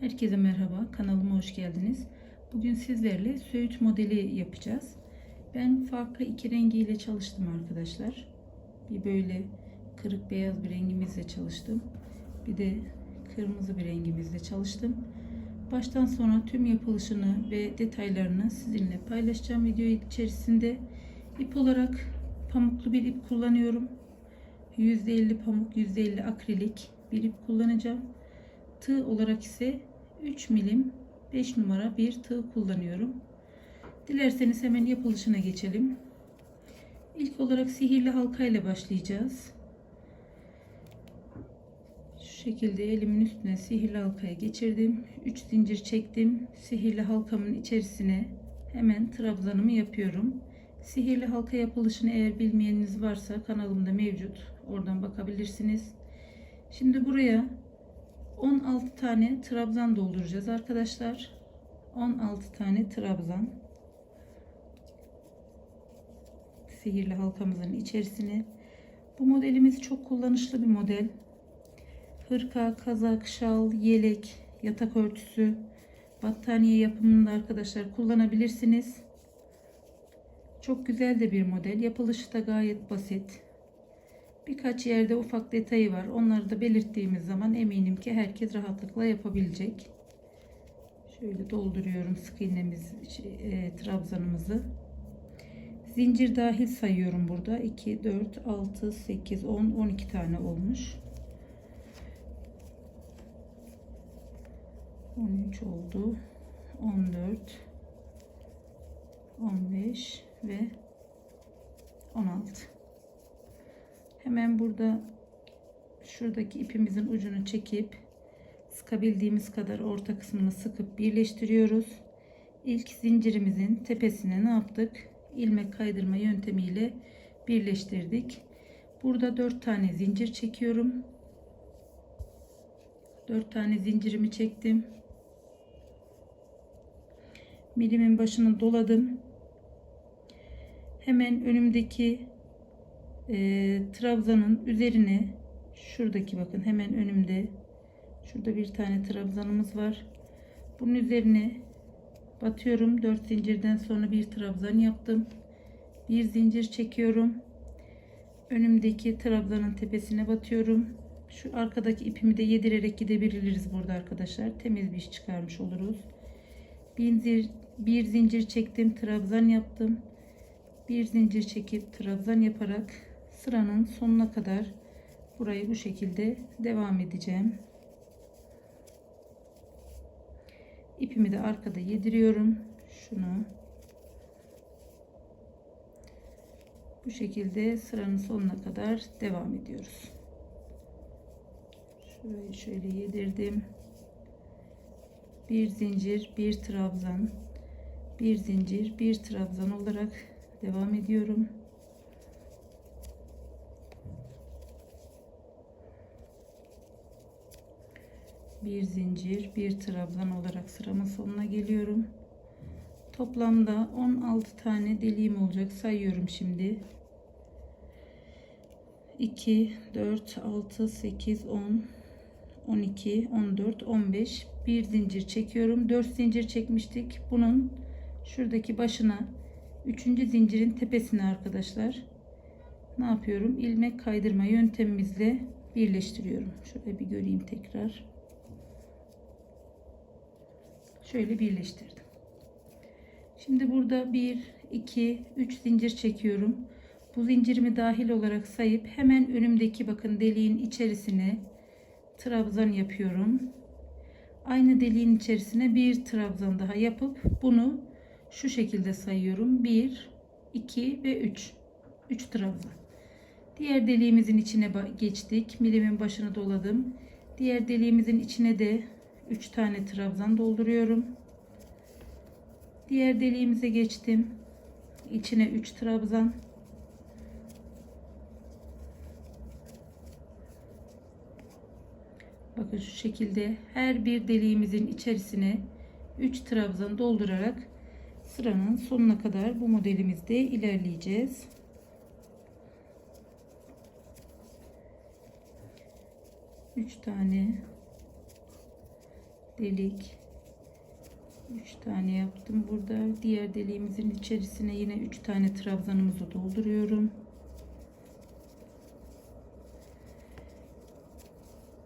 Herkese merhaba, kanalıma hoş geldiniz. Bugün sizlerle söğüt modeli yapacağız. Ben farklı iki rengiyle çalıştım arkadaşlar. Bir böyle kırık beyaz bir rengimizle çalıştım. Bir de kırmızı bir rengimizle çalıştım. Baştan sona tüm yapılışını ve detaylarını sizinle paylaşacağım video içerisinde. İp olarak pamuklu bir ip kullanıyorum. %50 pamuk, %50 akrilik bir ip kullanacağım. Tığ olarak ise 3 milim 5 numara bir tığ kullanıyorum. Dilerseniz hemen yapılışına geçelim. İlk olarak sihirli halka ile başlayacağız. Şu şekilde elimin üstüne sihirli halkaya geçirdim. 3 zincir çektim. Sihirli halkamın içerisine hemen trabzanımı yapıyorum. Sihirli halka yapılışını eğer bilmeyeniniz varsa kanalımda mevcut. Oradan bakabilirsiniz. Şimdi buraya 16 tane trabzan dolduracağız arkadaşlar. 16 tane trabzan. Sihirli halkamızın içerisine. Bu modelimiz çok kullanışlı bir model. Hırka, kazak, şal, yelek, yatak örtüsü, battaniye yapımında arkadaşlar kullanabilirsiniz. Çok güzel de bir model. Yapılışı da gayet basit. Birkaç yerde ufak detayı var. Onları da belirttiğimiz zaman eminim ki herkes rahatlıkla yapabilecek. Şöyle dolduruyorum sık iğnemiz e, trabzanımızı. Zincir dahil sayıyorum burada. 2, 4, 6, 8, 10, 12 tane olmuş. 13 oldu. 14 15 ve 16 hemen burada şuradaki ipimizin ucunu çekip sıkabildiğimiz kadar orta kısmını sıkıp birleştiriyoruz. İlk zincirimizin tepesine ne yaptık? İlmek kaydırma yöntemiyle birleştirdik. Burada 4 tane zincir çekiyorum. 4 tane zincirimi çektim. Milimin başını doladım. Hemen önümdeki e, trabzanın üzerine şuradaki bakın hemen önümde şurada bir tane trabzanımız var. Bunun üzerine batıyorum. 4 zincirden sonra bir trabzan yaptım. Bir zincir çekiyorum. Önümdeki trabzanın tepesine batıyorum. Şu arkadaki ipimi de yedirerek gidebiliriz burada arkadaşlar. Temiz bir iş çıkarmış oluruz. Bir zincir, bir zincir çektim trabzan yaptım. Bir zincir çekip trabzan yaparak sıranın sonuna kadar burayı bu şekilde devam edeceğim. İpimi de arkada yediriyorum. Şunu bu şekilde sıranın sonuna kadar devam ediyoruz. Şurayı şöyle yedirdim. Bir zincir, bir trabzan, bir zincir, bir trabzan olarak devam ediyorum. Bir zincir bir trabzan olarak sıramın sonuna geliyorum. Toplamda 16 tane deliğim olacak. Sayıyorum şimdi. 2 4 6 8 10 12 14 15 bir zincir çekiyorum. 4 zincir çekmiştik. Bunun şuradaki başına 3. zincirin tepesine arkadaşlar. Ne yapıyorum? İlmek kaydırma yöntemimizle birleştiriyorum. Şöyle bir göreyim tekrar şöyle birleştirdim. Şimdi burada 1 2 3 zincir çekiyorum. Bu zincirimi dahil olarak sayıp hemen önümdeki bakın deliğin içerisine trabzan yapıyorum. Aynı deliğin içerisine bir trabzan daha yapıp bunu şu şekilde sayıyorum. 1 2 ve 3. 3 trabzan. Diğer deliğimizin içine geçtik. Milimin başını doladım. Diğer deliğimizin içine de 3 tane trabzan dolduruyorum. Diğer deliğimize geçtim. İçine 3 trabzan. Bakın şu şekilde her bir deliğimizin içerisine 3 trabzan doldurarak sıranın sonuna kadar bu modelimizde ilerleyeceğiz. 3 tane delik. 3 tane yaptım burada. Diğer deliğimizin içerisine yine 3 tane trabzanımızı dolduruyorum.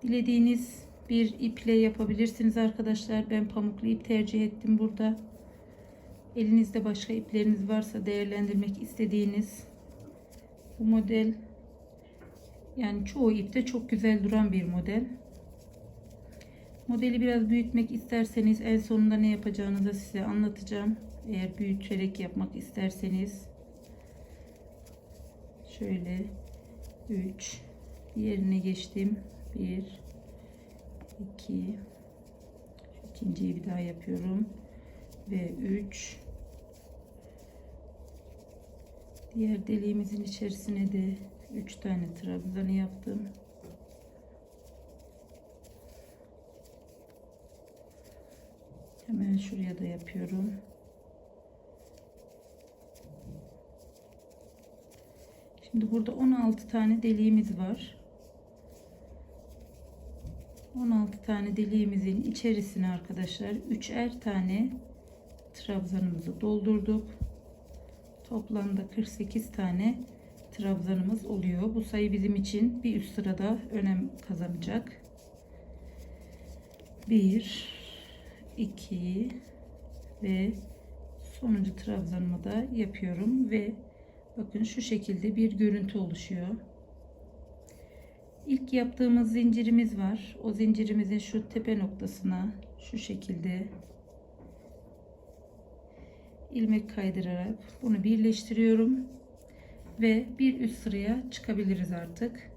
Dilediğiniz bir iple yapabilirsiniz arkadaşlar. Ben pamuklu ip tercih ettim burada. Elinizde başka ipleriniz varsa değerlendirmek istediğiniz bu model. Yani çoğu ipte çok güzel duran bir model Modeli biraz büyütmek isterseniz en sonunda ne yapacağınızı size anlatacağım. Eğer büyüterek yapmak isterseniz şöyle 3 diğerine geçtim. 1 2 ikinciyi bir daha yapıyorum ve 3 diğer deliğimizin içerisine de 3 tane trabzanı yaptım. Hemen şuraya da yapıyorum. Şimdi burada 16 tane deliğimiz var. 16 tane deliğimizin içerisine arkadaşlar üçer tane trabzanımızı doldurduk. Toplamda 48 tane trabzanımız oluyor. Bu sayı bizim için bir üst sırada önem kazanacak. 1 2 ve sonuncu trabzanımı da yapıyorum ve bakın şu şekilde bir görüntü oluşuyor. İlk yaptığımız zincirimiz var. O zincirimizin şu tepe noktasına şu şekilde ilmek kaydırarak bunu birleştiriyorum ve bir üst sıraya çıkabiliriz artık.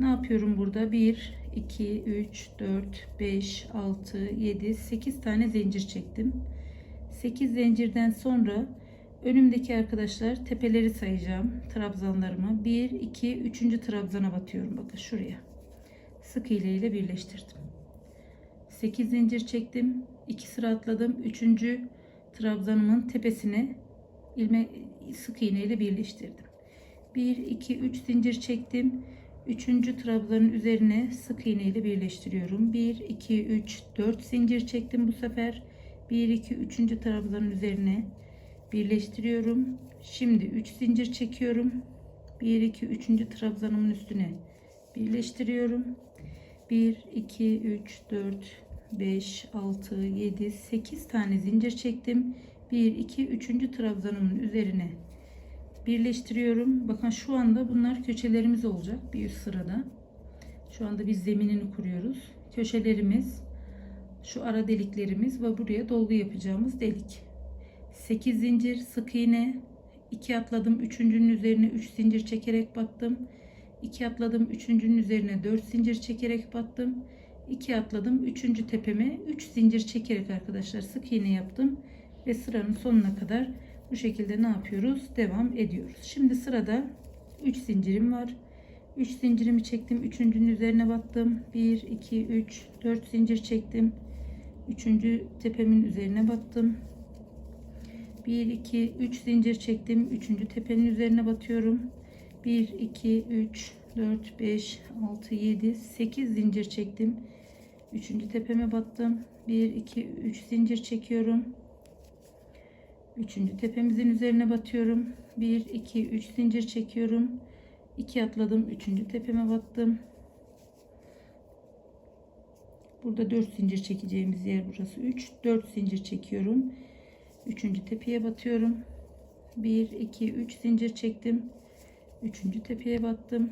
Ne yapıyorum burada? 1 2 3 4 5 6 7 8 tane zincir çektim. 8 zincirden sonra önümdeki arkadaşlar tepeleri sayacağım. Trabzanlarımı 1 2 3. trabzana batıyorum. Bakın şuraya. Sık iğne ile birleştirdim. 8 zincir çektim. 2 sıra atladım. 3. trabzanımın tepesine ilme sık iğne ile birleştirdim. 1 2 3 zincir çektim. Üçüncü trabzanın üzerine sık iğne ile birleştiriyorum. 1, 2, 3, 4 zincir çektim bu sefer. 1, 2, 3. trabzanın üzerine birleştiriyorum. Şimdi 3 zincir çekiyorum. 1, 2, 3. trabzanımın üstüne birleştiriyorum. 1, 2, 3, 4, 5, 6, 7, 8 tane zincir çektim. 1, 2, 3. trabzanımın üzerine birleştiriyorum. Bakın şu anda bunlar köşelerimiz olacak bir üst sırada. Şu anda biz zeminini kuruyoruz. Köşelerimiz şu ara deliklerimiz ve buraya dolgu yapacağımız delik. 8 zincir sık iğne 2 atladım 3.'ünün üzerine 3 zincir çekerek battım. 2 atladım 3.'ünün üzerine 4 zincir çekerek battım. 2 atladım 3. tepeme 3 zincir çekerek arkadaşlar sık iğne yaptım ve sıranın sonuna kadar bu şekilde ne yapıyoruz? Devam ediyoruz. Şimdi sırada 3 zincirim var. 3 zincirimi çektim. Üçüncünün üzerine battım. 1, 2, 3, 4 zincir çektim. Üçüncü tepemin üzerine battım. 1, 2, 3 zincir çektim. Üçüncü tepenin üzerine batıyorum. 1, 2, 3, 4, 5, 6, 7, 8 zincir çektim. Üçüncü tepeme battım. 1, 2, 3 zincir çekiyorum. Üçüncü tepemizin üzerine batıyorum. 1, 2, 3 zincir çekiyorum. 2 atladım. Üçüncü tepeme battım. Burada 4 zincir çekeceğimiz yer burası. 3, 4 zincir çekiyorum. Üçüncü tepeye batıyorum. 1, 2, 3 zincir çektim. Üçüncü tepeye battım.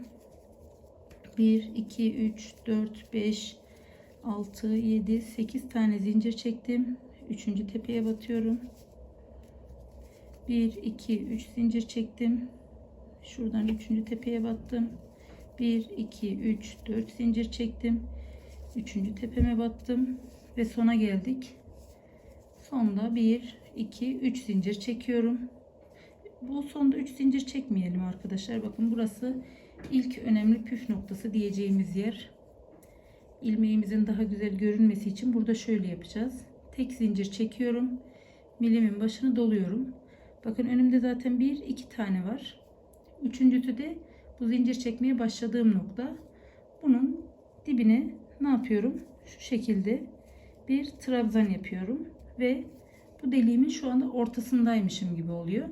1, 2, 3, 4, 5, 6, 7, 8 tane zincir çektim. Üçüncü tepeye batıyorum. 1 2 3 zincir çektim. Şuradan 3. tepeye battım. 1 2 3 4 zincir çektim. 3. tepeme battım ve sona geldik. Sonda 1 2 3 zincir çekiyorum. Bu sonda 3 zincir çekmeyelim arkadaşlar. Bakın burası ilk önemli püf noktası diyeceğimiz yer. İlmeğimizin daha güzel görünmesi için burada şöyle yapacağız. Tek zincir çekiyorum. Milimin başını doluyorum Bakın önümde zaten bir iki tane var. Üçüncüsü de bu zincir çekmeye başladığım nokta. Bunun dibine ne yapıyorum? Şu şekilde bir trabzan yapıyorum ve bu deliğimin şu anda ortasındaymışım gibi oluyor.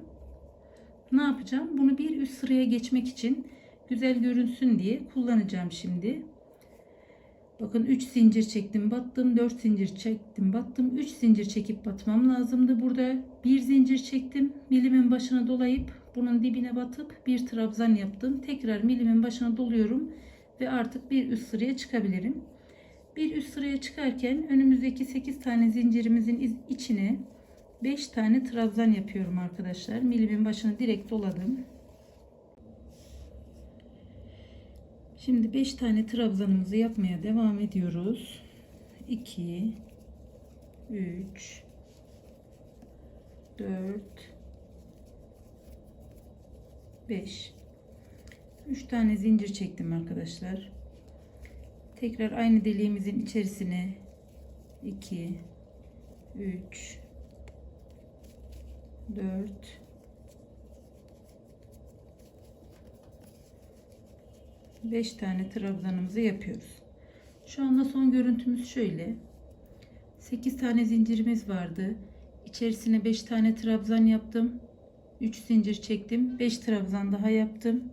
Ne yapacağım? Bunu bir üst sıraya geçmek için güzel görünsün diye kullanacağım şimdi. Bakın 3 zincir çektim battım. 4 zincir çektim battım. 3 zincir çekip batmam lazımdı burada. Bir zincir çektim milimin başına dolayıp bunun dibine batıp bir trabzan yaptım. Tekrar milimin başına doluyorum ve artık bir üst sıraya çıkabilirim. Bir üst sıraya çıkarken önümüzdeki 8 tane zincirimizin iz- içine 5 tane trabzan yapıyorum arkadaşlar. Milimin başına direkt doladım Şimdi 5 tane trabzanımızı yapmaya devam ediyoruz. 2 3 4 5 3 tane zincir çektim arkadaşlar. Tekrar aynı deliğimizin içerisine 2 3 4 5 tane trabzanımızı yapıyoruz. Şu anda son görüntümüz şöyle. 8 tane zincirimiz vardı. İçerisine 5 tane trabzan yaptım. 3 zincir çektim. 5 trabzan daha yaptım.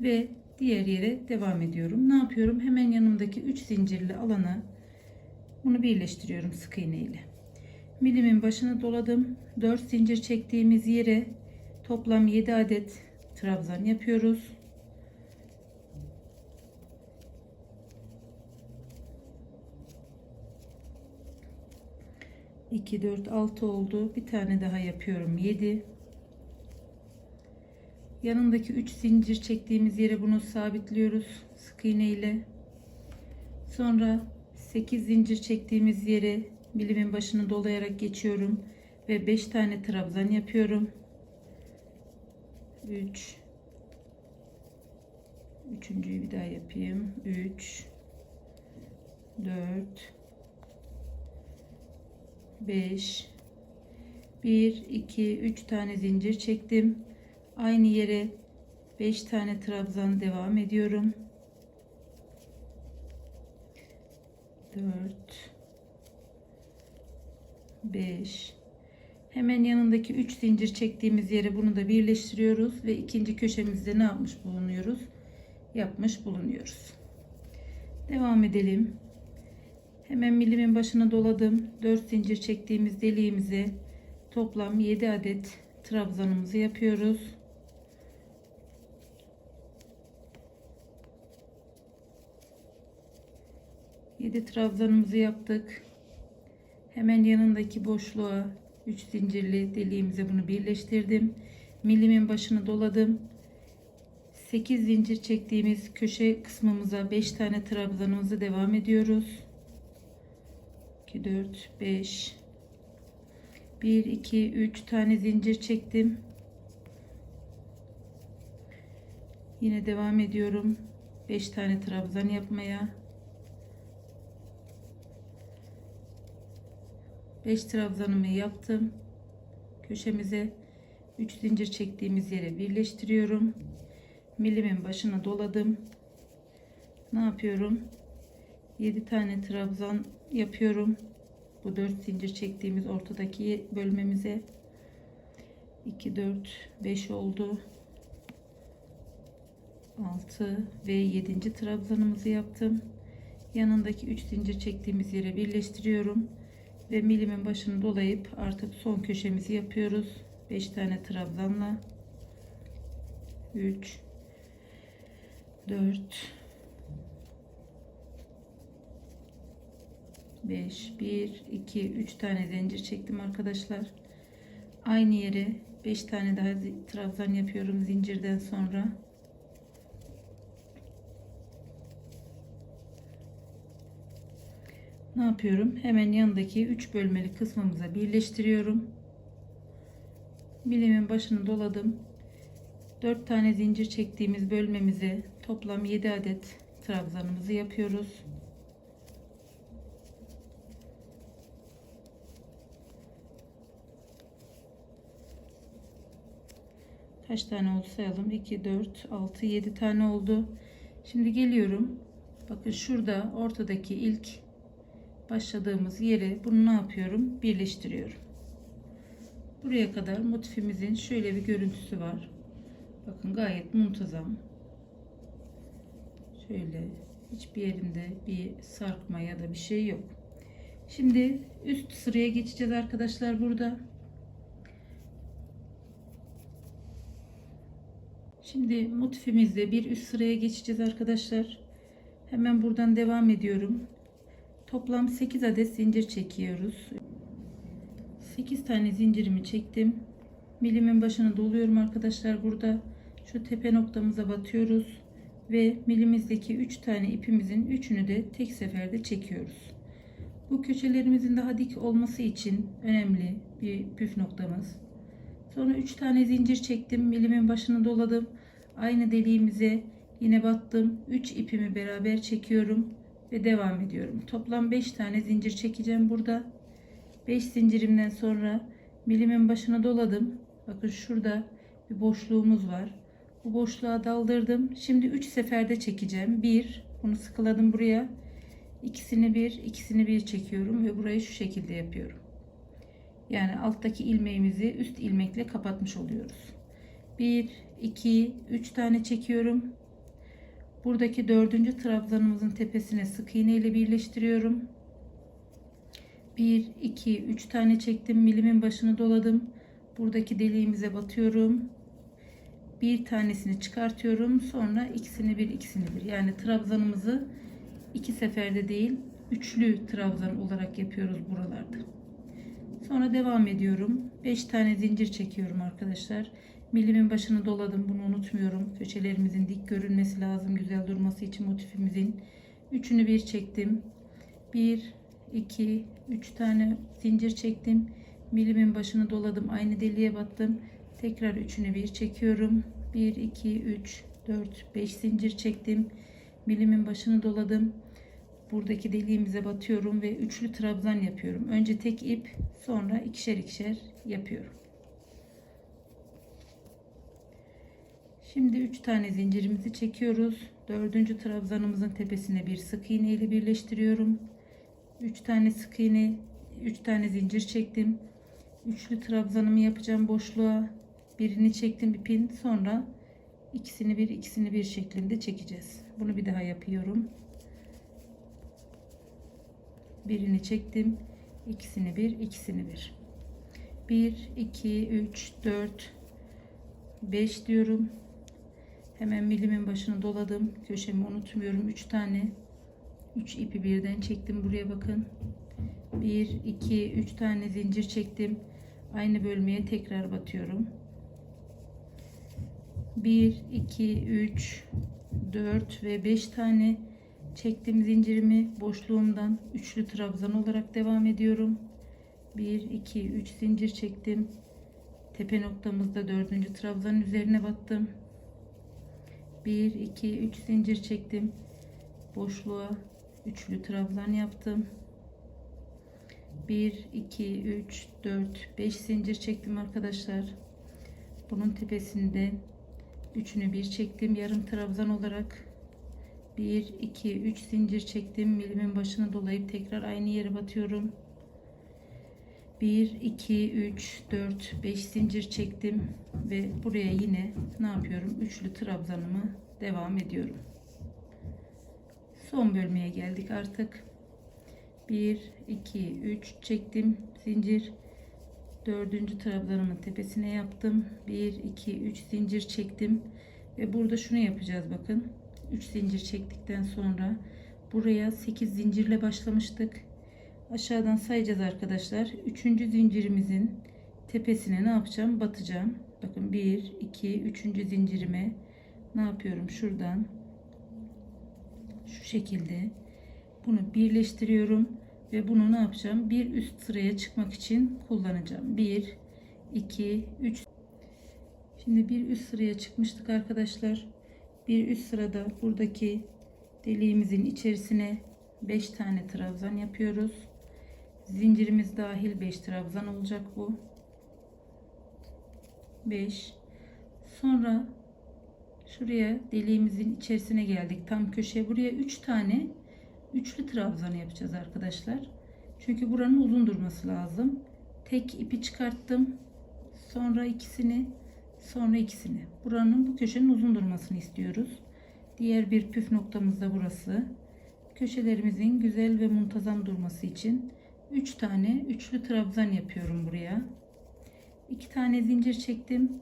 Ve diğer yere devam ediyorum. Ne yapıyorum? Hemen yanımdaki 3 zincirli alana bunu birleştiriyorum sık iğne ile. Milimin başına doladım. 4 zincir çektiğimiz yere toplam 7 adet trabzan yapıyoruz. 2 4 6 oldu. Bir tane daha yapıyorum. 7. Yanındaki 3 zincir çektiğimiz yere bunu sabitliyoruz sık iğne ile. Sonra 8 zincir çektiğimiz yere bilimin başını dolayarak geçiyorum ve 5 tane trabzan yapıyorum. 3 Üçüncüyü bir daha yapayım. 3 4 5 1 2 3 tane zincir çektim. Aynı yere 5 tane trabzan devam ediyorum. 4 5 Hemen yanındaki 3 zincir çektiğimiz yere bunu da birleştiriyoruz ve ikinci köşemizde ne yapmış bulunuyoruz? Yapmış bulunuyoruz. Devam edelim. Hemen milimin başına doladım. 4 zincir çektiğimiz deliğimize toplam 7 adet trabzanımızı yapıyoruz. Yedi trabzanımızı yaptık. Hemen yanındaki boşluğa 3 zincirli deliğimize bunu birleştirdim. Milimin başını doladım. 8 zincir çektiğimiz köşe kısmımıza 5 tane trabzanımızı devam ediyoruz. 2 4 5 1 2 3 tane zincir çektim. Yine devam ediyorum. 5 tane trabzan yapmaya. 5 trabzanımı yaptım. Köşemize 3 zincir çektiğimiz yere birleştiriyorum. Milimin başına doladım. Ne yapıyorum? 7 tane trabzan yapıyorum. Bu 4 zincir çektiğimiz ortadaki bölmemize 2 4 5 oldu. 6 ve 7. trabzanımızı yaptım. Yanındaki 3 zincir çektiğimiz yere birleştiriyorum ve milimin başını dolayıp artık son köşemizi yapıyoruz. 5 tane trabzanla 3 4 5 1 2 3 tane zincir çektim arkadaşlar. Aynı yere 5 tane daha trabzan yapıyorum zincirden sonra. Ne yapıyorum? Hemen yanındaki 3 bölmeli kısmımıza birleştiriyorum. Bilimin başını doladım. 4 tane zincir çektiğimiz bölmemize toplam 7 adet trabzanımızı yapıyoruz Kaç tane oldu sayalım. 2, 4, 6, 7 tane oldu. Şimdi geliyorum. Bakın şurada ortadaki ilk başladığımız yere bunu ne yapıyorum? Birleştiriyorum. Buraya kadar motifimizin şöyle bir görüntüsü var. Bakın gayet muntazam. Şöyle hiçbir yerinde bir sarkma ya da bir şey yok. Şimdi üst sıraya geçeceğiz arkadaşlar burada. Şimdi motifimizde bir üst sıraya geçeceğiz arkadaşlar. Hemen buradan devam ediyorum. Toplam 8 adet zincir çekiyoruz. 8 tane zincirimi çektim. Milimin başına doluyorum arkadaşlar burada. Şu tepe noktamıza batıyoruz ve milimizdeki 3 tane ipimizin üçünü de tek seferde çekiyoruz. Bu köşelerimizin daha dik olması için önemli bir püf noktamız. Sonra 3 tane zincir çektim. Milimin başını doladım. Aynı deliğimize yine battım. 3 ipimi beraber çekiyorum ve devam ediyorum. Toplam 5 tane zincir çekeceğim burada. 5 zincirimden sonra milimin başına doladım. Bakın şurada bir boşluğumuz var. Bu boşluğa daldırdım. Şimdi 3 seferde çekeceğim. 1 bunu sıkıladım buraya. İkisini bir, ikisini bir çekiyorum ve burayı şu şekilde yapıyorum. Yani alttaki ilmeğimizi üst ilmekle kapatmış oluyoruz. 1, 2, 3 tane çekiyorum. Buradaki dördüncü trabzanımızın tepesine sık iğne ile birleştiriyorum. 1, 2, 3 tane çektim. Milimin başını doladım. Buradaki deliğimize batıyorum. Bir tanesini çıkartıyorum. Sonra ikisini bir, ikisini bir. Yani trabzanımızı iki seferde değil, üçlü trabzan olarak yapıyoruz buralarda. Sonra devam ediyorum. 5 tane zincir çekiyorum arkadaşlar. Milimin başını doladım. Bunu unutmuyorum. Köşelerimizin dik görünmesi lazım. Güzel durması için motifimizin. Üçünü bir çektim. 1, 2, 3 tane zincir çektim. Milimin başını doladım. Aynı deliğe battım. Tekrar üçünü bir çekiyorum. 1, 2, 3, 4, 5 zincir çektim. Milimin başını doladım. Buradaki deliğimize batıyorum ve üçlü trabzan yapıyorum. Önce tek ip, sonra ikişer ikişer yapıyorum. Şimdi 3 tane zincirimizi çekiyoruz. Dördüncü trabzanımızın tepesine bir sık iğne ile birleştiriyorum. 3 tane sık iğne, 3 tane zincir çektim. Üçlü trabzanımı yapacağım boşluğa. Birini çektim ipin. Sonra ikisini bir, ikisini bir şeklinde çekeceğiz. Bunu bir daha yapıyorum. Birini çektim. ikisini bir, ikisini bir. 1, 2, 3, 4, 5 diyorum. Hemen milimin başını doladım. Köşemi unutmuyorum. 3 tane 3 ipi birden çektim. Buraya bakın. 1 2 3 tane zincir çektim. Aynı bölmeye tekrar batıyorum. 1 2 3 4 ve 5 tane çektim zincirimi boşluğumdan üçlü trabzan olarak devam ediyorum. 1 2 3 zincir çektim. Tepe noktamızda dördüncü trabzanın üzerine battım. 1 2 3 zincir çektim boşluğa üçlü trabzan yaptım 1 2 3 4 5 zincir çektim arkadaşlar bunun tepesinde üçünü bir çektim yarım trabzan olarak 1 2 3 zincir çektim. Milimin başını dolayıp tekrar aynı yere batıyorum. 1 2 3 4 5 zincir çektim ve buraya yine ne yapıyorum? Üçlü trabzanımı devam ediyorum. Son bölmeye geldik artık. 1 2 3 çektim zincir. Dördüncü trabzanımın tepesine yaptım. 1 2 3 zincir çektim. Ve burada şunu yapacağız bakın 3 zincir çektikten sonra buraya 8 zincirle başlamıştık aşağıdan sayacağız arkadaşlar. Üçüncü zincirimizin tepesine ne yapacağım? Batacağım. Bakın 1, 2, 3. zincirime ne yapıyorum? Şuradan şu şekilde bunu birleştiriyorum ve bunu ne yapacağım? Bir üst sıraya çıkmak için kullanacağım. 1, 2, 3. Şimdi bir üst sıraya çıkmıştık arkadaşlar. Bir üst sırada buradaki deliğimizin içerisine 5 tane trabzan yapıyoruz. Zincirimiz dahil 5 trabzan olacak bu. 5. Sonra şuraya deliğimizin içerisine geldik. Tam köşeye buraya 3 tane üçlü trabzan yapacağız arkadaşlar. Çünkü buranın uzun durması lazım. Tek ipi çıkarttım. Sonra ikisini, sonra ikisini. Buranın bu köşenin uzun durmasını istiyoruz. Diğer bir püf noktamız da burası. Köşelerimizin güzel ve muntazam durması için 3 tane üçlü trabzan yapıyorum buraya. 2 tane zincir çektim.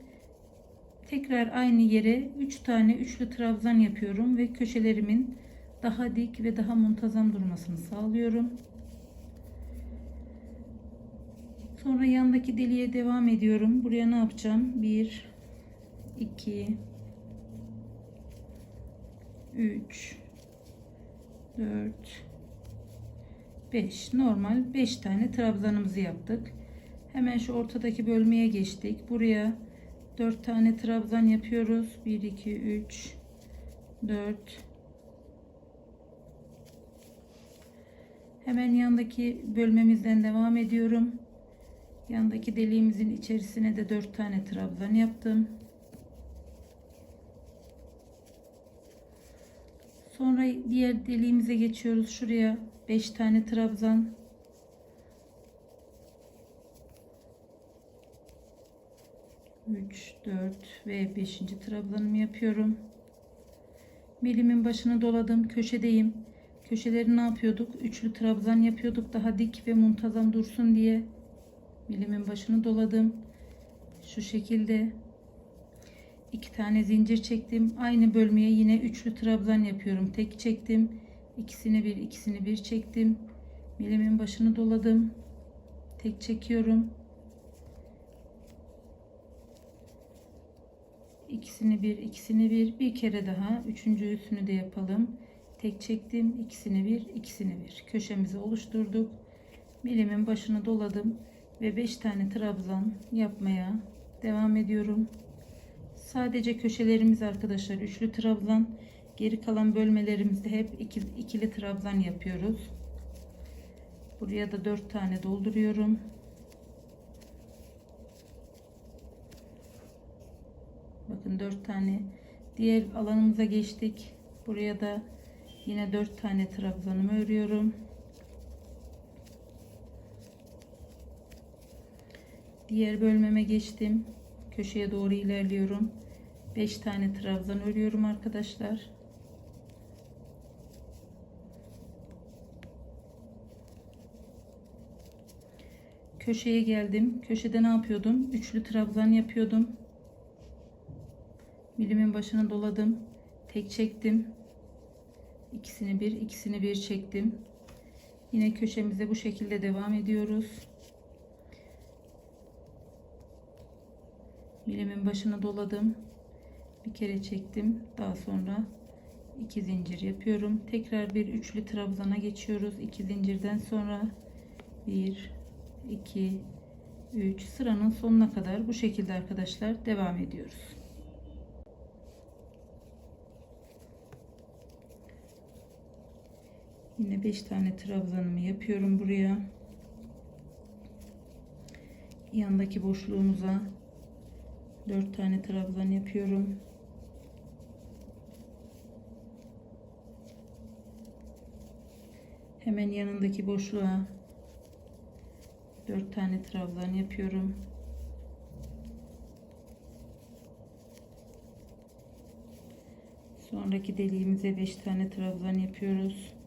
Tekrar aynı yere 3 tane üçlü trabzan yapıyorum ve köşelerimin daha dik ve daha muntazam durmasını sağlıyorum. Sonra yandaki deliğe devam ediyorum. Buraya ne yapacağım? 1 2 3 4 5 normal 5 tane trabzanımızı yaptık. Hemen şu ortadaki bölmeye geçtik. Buraya 4 tane trabzan yapıyoruz. 1 2 3 4 Hemen yandaki bölmemizden devam ediyorum. Yandaki deliğimizin içerisine de 4 tane trabzan yaptım. Sonra diğer deliğimize geçiyoruz. Şuraya 5 tane trabzan. Üç, dört ve beşinci trabzanımı yapıyorum. Milimin başını doladım. Köşedeyim. Köşeleri ne yapıyorduk? Üçlü trabzan yapıyorduk. Daha dik ve muntazam dursun diye. Milimin başını doladım. Şu şekilde iki tane zincir çektim. Aynı bölmeye yine üçlü trabzan yapıyorum. Tek çektim. İkisini bir, ikisini bir çektim. Milimin başını doladım. Tek çekiyorum. İkisini bir, ikisini bir. Bir kere daha üçüncüsünü de yapalım. Tek çektim. ikisini bir, ikisini bir. Köşemizi oluşturduk. Milimin başını doladım ve 5 tane trabzan yapmaya devam ediyorum. Sadece köşelerimiz arkadaşlar üçlü trabzan. Geri kalan bölmelerimizde hep iki, ikili trabzan yapıyoruz. Buraya da 4 tane dolduruyorum. Bakın 4 tane. Diğer alanımıza geçtik. Buraya da yine 4 tane trabzanımı örüyorum. Diğer bölmeme geçtim. Köşeye doğru ilerliyorum. 5 tane trabzan örüyorum arkadaşlar. Köşeye geldim. Köşede ne yapıyordum? Üçlü trabzan yapıyordum. Milimin başına doladım. Tek çektim. İkisini bir, ikisini bir çektim. Yine köşemize bu şekilde devam ediyoruz. Milimin başına doladım. Bir kere çektim. Daha sonra iki zincir yapıyorum. Tekrar bir üçlü trabzana geçiyoruz. İki zincirden sonra bir, iki, üç sıranın sonuna kadar bu şekilde arkadaşlar devam ediyoruz. Yine 5 tane trabzanımı yapıyorum buraya. Yandaki boşluğumuza 4 tane trabzan yapıyorum. Hemen yanındaki boşluğa 4 tane trabzan yapıyorum. Sonraki deliğimize 5 tane trabzan yapıyoruz.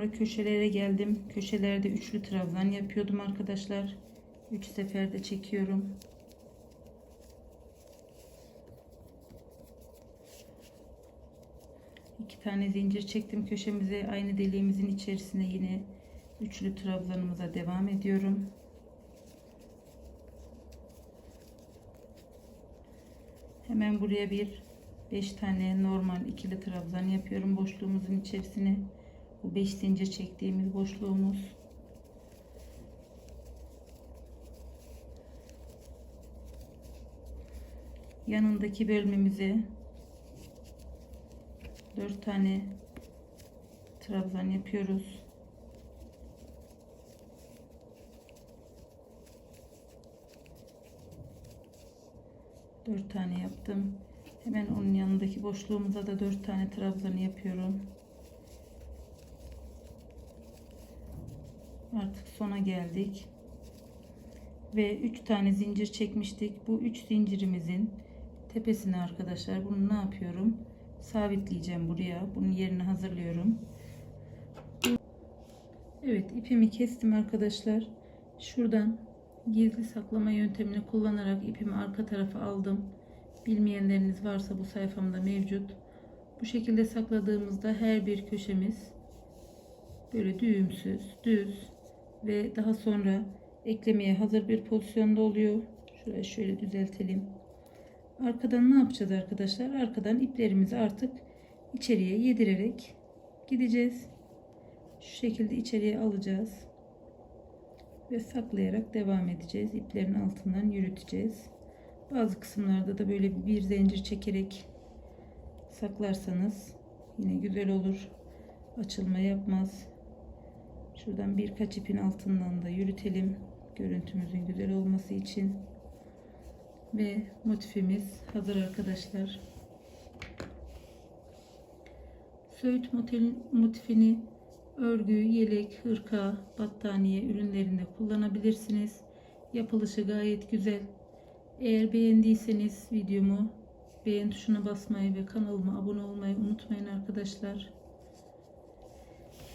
Sonra köşelere geldim. Köşelerde üçlü trabzan yapıyordum arkadaşlar. 3 seferde çekiyorum. İki tane zincir çektim köşemize. Aynı deliğimizin içerisine yine üçlü trabzanımıza devam ediyorum. Hemen buraya bir 5 tane normal ikili trabzan yapıyorum boşluğumuzun içerisine. Bu 5 zincir çektiğimiz boşluğumuz. Yanındaki bölmemize 4 tane trabzan yapıyoruz. 4 tane yaptım. Hemen onun yanındaki boşluğumuza da 4 tane trabzan yapıyorum. Artık sona geldik. Ve 3 tane zincir çekmiştik. Bu 3 zincirimizin tepesine arkadaşlar bunu ne yapıyorum? Sabitleyeceğim buraya. Bunun yerini hazırlıyorum. Evet ipimi kestim arkadaşlar. Şuradan gizli saklama yöntemini kullanarak ipimi arka tarafa aldım. Bilmeyenleriniz varsa bu sayfamda mevcut. Bu şekilde sakladığımızda her bir köşemiz böyle düğümsüz, düz ve daha sonra eklemeye hazır bir pozisyonda oluyor. Şurayı şöyle düzeltelim. Arkadan ne yapacağız arkadaşlar? Arkadan iplerimizi artık içeriye yedirerek gideceğiz. Şu şekilde içeriye alacağız. Ve saklayarak devam edeceğiz. İplerin altından yürüteceğiz. Bazı kısımlarda da böyle bir zincir çekerek saklarsanız yine güzel olur. Açılma yapmaz. Şuradan birkaç ipin altından da yürütelim. Görüntümüzün güzel olması için. Ve motifimiz hazır arkadaşlar. Söğüt motifini örgü, yelek, hırka, battaniye ürünlerinde kullanabilirsiniz. Yapılışı gayet güzel. Eğer beğendiyseniz videomu beğen tuşuna basmayı ve kanalıma abone olmayı unutmayın arkadaşlar.